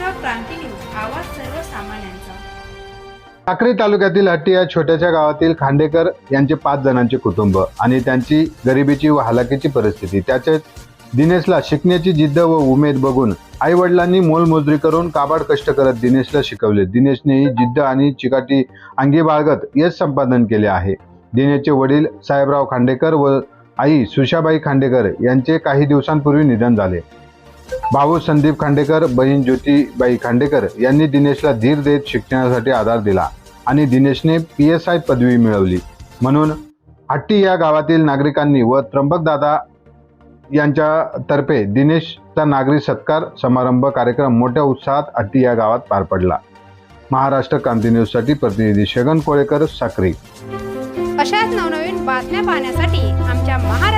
आवाज सर्वसामान्यांचा. साक्री तालुक्यातील हट्टी या छोट्याशा गावातील खांडेकर यांचे पाच जणांचे कुटुंब आणि त्यांची गरिबीची व हालाकीची परिस्थिती. त्याच्यात दिनेशला शिकण्याची जिद्द व उमेद बघून आई वडिलांनी मोलमजुरी करून काबाड कष्ट करत दिनेशला शिकवले. दिनेशने ही जिद्द आणि चिकाटी अंगी बाळगत यश संपादन केले आहे. दिनेशचे वडील साहेबराव खांडेकर व आई सुशाबाई खांडेकर यांचे काही दिवसांपूर्वी निधन झाले. भाऊ संदीप खांडेकर बहीण ज्योतीबाई खांडेकर यांनी दिनेशला धीर देत शिक्षणासाठी आधार दिला आणि दिनेशने पी एस आय पदवी मिळवली. म्हणून हट्टी या गावातील नागरिकांनी व त्र्यंबकदादा यांच्यातर्फे दिनेशचा नागरी सत्कार समारंभ कार्यक्रम मोठ्या उत्साहात हट्टी या गावात पार पडला. महाराष्ट्र क्रांती न्यूजसाठी प्रतिनिधी शगन कोळेकर साक्री. अशाच नवनवीन बातम्या पाहण्यासाठी आमच्या महाराष्ट्र